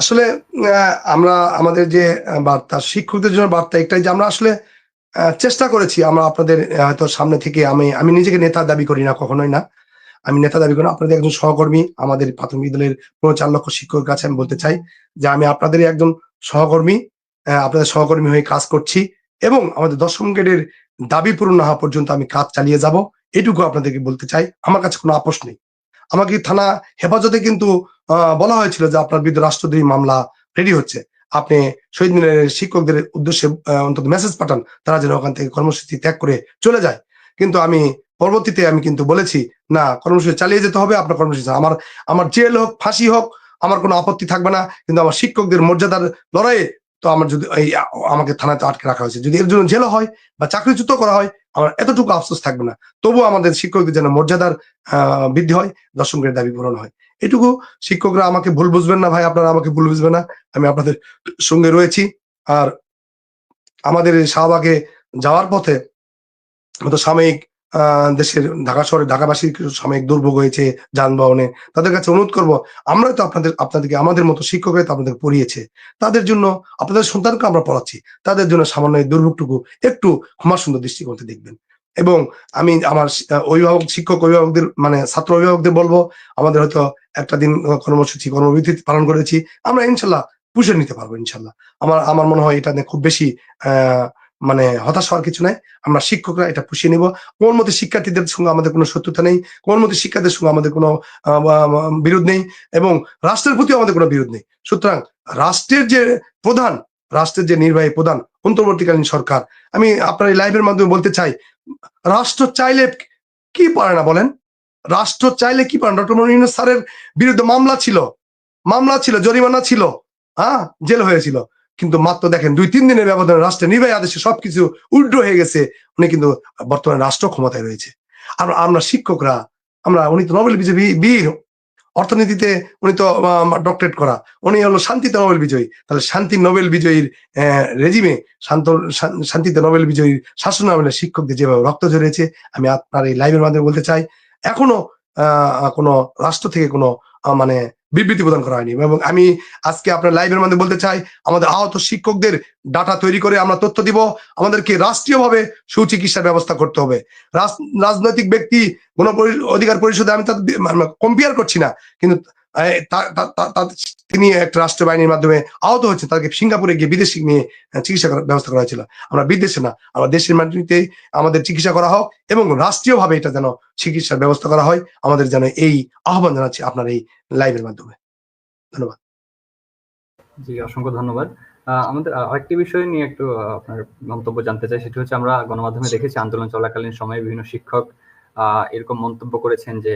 আসলে আমরা আমাদের যে বার্তা, শিক্ষকদের জন্য বার্তা একটাই যে আমরা আসলে চেষ্টা করেছি। আমরা আপনাদের হয়তো সামনে থেকে আমি আমি নিজেকে নেতা দাবি করি না কখনোই না। আমি নেতা দাবি করি আপনাদের একজন সহকর্মী আমাদের প্রাথমিক বিদ্যালয়ের পনেরো চার লক্ষ শিক্ষকের কাছে আমি বলতে চাই যে আমি আপনাদের একজন সহকর্মী আপনাদের সহকর্মী হয়ে কাজ করছি এবং আমাদের দশম গ্রেডের দাবি পূরণ না হওয়া পর্যন্ত আমি কাজ চালিয়ে যাব। এটুকু আপনাদেরকে বলতে চাই। আমার কাছে কোনো আপোষ নেই। আমাকে থানা হেফাজতে কিন্তু বলা হয়েছিল যে আপনার বিরুদ্ধে রাষ্ট্রদ্রোহী মামলা রেডি হচ্ছে। আপনি শহীদ মিনারের শিক্ষকদের উদ্দেশ্যে অন্তত মেসেজ পাঠান, তারা যেন ওখান থেকে কর্মসূচি ত্যাগ করে চলে যায়। কিন্তু আমি পরবর্তীতে আমি কিন্তু বলেছি, না, কর্মসূচি চালিয়ে যেতে হবে, আপনার কর্মসূচি আমার আমার জেল হোক, ফাঁসি হোক, আমার কোনো আপত্তি থাকবে না। কিন্তু আমার শিক্ষকদের মর্যাদার লড়াইয়ে তো আমার যদি এই আমাকে থানাতে আটকে রাখা হয়েছে। যদি এর জন্য জেলও হয় বা চাকরিচ্যুত করা হয়, আমার এতটুকু আফসোস থাকবে না। তবুও আমাদের শিক্ষকদের যেন মর্যাদার বৃদ্ধি হয়, দশম গ্রেড দাবি পূরণ হয়। এটুকু শিক্ষকরা আমাকে ভুল বুঝবেন না ভাই, আপনারা আমাকে ভুল বুঝবেন না। আমি আপনাদের সঙ্গে রয়েছি। আর আমাদের শাহবাগে যাওয়ার পথে সাময়িক দেশের ঢাকা শহরে ঢাকাবাসীর কিছু সাময়িক দুর্ভোগ হয়েছে, যানবাহনে। তাদের কাছে অনুরোধ করব আমরা তো আপনাদের, আপনাদেরকে আমাদের মতো শিক্ষকরা তো আপনাদের পড়িয়েছে। তাদের জন্য, আপনাদের সন্তানকে আমরা পড়াচ্ছি। তাদের জন্য সামান্য এই দুর্ভোগটুকু একটু ক্ষমা সুন্দর দৃষ্টিকোণে দেখবেন। এবং আমি আমার অভিভাবক, শিক্ষক, অভিভাবকদের মানে ছাত্র অভিভাবকদের বলব, আমাদের হয়তো একটা দিন কর্মসূচি, কর্মবিধি পালন করেছি, আমরা ইনশাল্লাহ পুষে নিতে পারব ইনশাল্লাহ। আমার আমার মনে হয় এটা খুব বেশি, আহ মানে হতাশ হওয়ার কিছু নাই। আমরা শিক্ষকরা এটা পুষিয়ে নিব। কোন মতে শিক্ষার্থীদের সঙ্গে আমাদের কোনো শত্রুতা নেই কোন মতে শিক্ষার্থীদের সঙ্গে আমাদের কোনো বিরোধ নেই এবং রাষ্ট্রের প্রতিও আমাদের কোনো বিরোধ নেই। সুতরাং রাষ্ট্রের যে প্রধান, রাষ্ট্রের যে নির্বাহী প্রধান, অন্তর্বর্তীকালীন সরকার, আমি আপনার এই লাইভের মাধ্যমে বলতে চাই, রাষ্ট্র চাইলে কি পারে না বলেন? রাষ্ট্র চাইলে কি পারে ডক্টর মনির স্যারের বিরুদ্ধে মামলা ছিল মামলা ছিল, জরিমানা ছিল হ্যাঁ? জেল হয়েছিল। কিন্তু মাত্র দেখেন দুই তিন দিনের ব্যবধানে রাষ্ট্রের নির্বাহী আদেশে সবকিছু উল্টো হয়ে গেছে উনি কিন্তু বর্তমানে রাষ্ট্র ক্ষমতায় রয়েছে। আর আমরা শিক্ষকরা আমরা উনি তো নোবেল বিজয়ী বীর। অর্থনীতিতে উনি তো ডক্টরেট করা। উনি হলো শান্তিতে নোবেল বিজয়ী। তাহলে শান্তি নোবেল বিজয়ীর রেজিমে শান্ত শান্তিতে নোবেল বিজয়ীর শাসন আমলে শিক্ষকদের যেভাবে রক্ত ঝরেছে আমি আপনার এই লাইভের মাধ্যমে বলতে চাই এখনও আহ, কোনো রাষ্ট্র থেকে কোনো মানে বিবৃতি প্রদান করা হয়নি। এবং আমি আজকে আপনার লাইভের মধ্যে বলতে চাই, আমাদের আহত শিক্ষকদের ডাটা তৈরি করে আমরা তথ্য দিব। আমাদেরকে রাষ্ট্রীয়ভাবে সুচিকিৎসার ব্যবস্থা করতে হবে। রাজ- রাজনৈতিক ব্যক্তি গণ অধিকার পরিষদে আমি তাদের কম্পেয়ার করছি না। কিন্তু তিনি একটা রাষ্ট্র বাহিনীর মাধ্যমে আহত হয়েছে তাকে সিঙ্গাপুরে গিয়ে বিদেশি নিয়ে চিকিৎসা করার ব্যবস্থা করা হয়েছিল। আমরা বিদেশে না, আমরা দেশের মাটিতে আমাদের চিকিৎসা করা হোক এবং রাষ্ট্রীয়ভাবে এটা যেন চিকিৎসার ব্যবস্থা করা হয়, আমাদের যেন এই আহ্বান জানাচ্ছি আপনার এই লাইভের মাধ্যমে। ধন্যবাদ। জি, অসংখ্য ধন্যবাদ। আমাদের আরেকটি বিষয় নিয়ে একটু আপনার মন্তব্য জানতে চাই, সেটি হচ্ছে আমরা গণমাধ্যমে দেখেছি, আন্দোলন চলাকালীন সময়ে বিভিন্ন শিক্ষক এরকম মন্তব্য করেছেন যে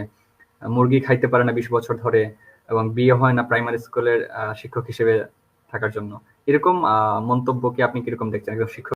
মুরগি খাইতে পারে না বিশ বছর ধরে এবং বিয়ে হয় না প্রাইমারি স্কুলের শিক্ষক হিসেবে থাকার জন্য। এরকম মন্তব্যকে আপনি কীরকম দেখছেন? একজন শিক্ষক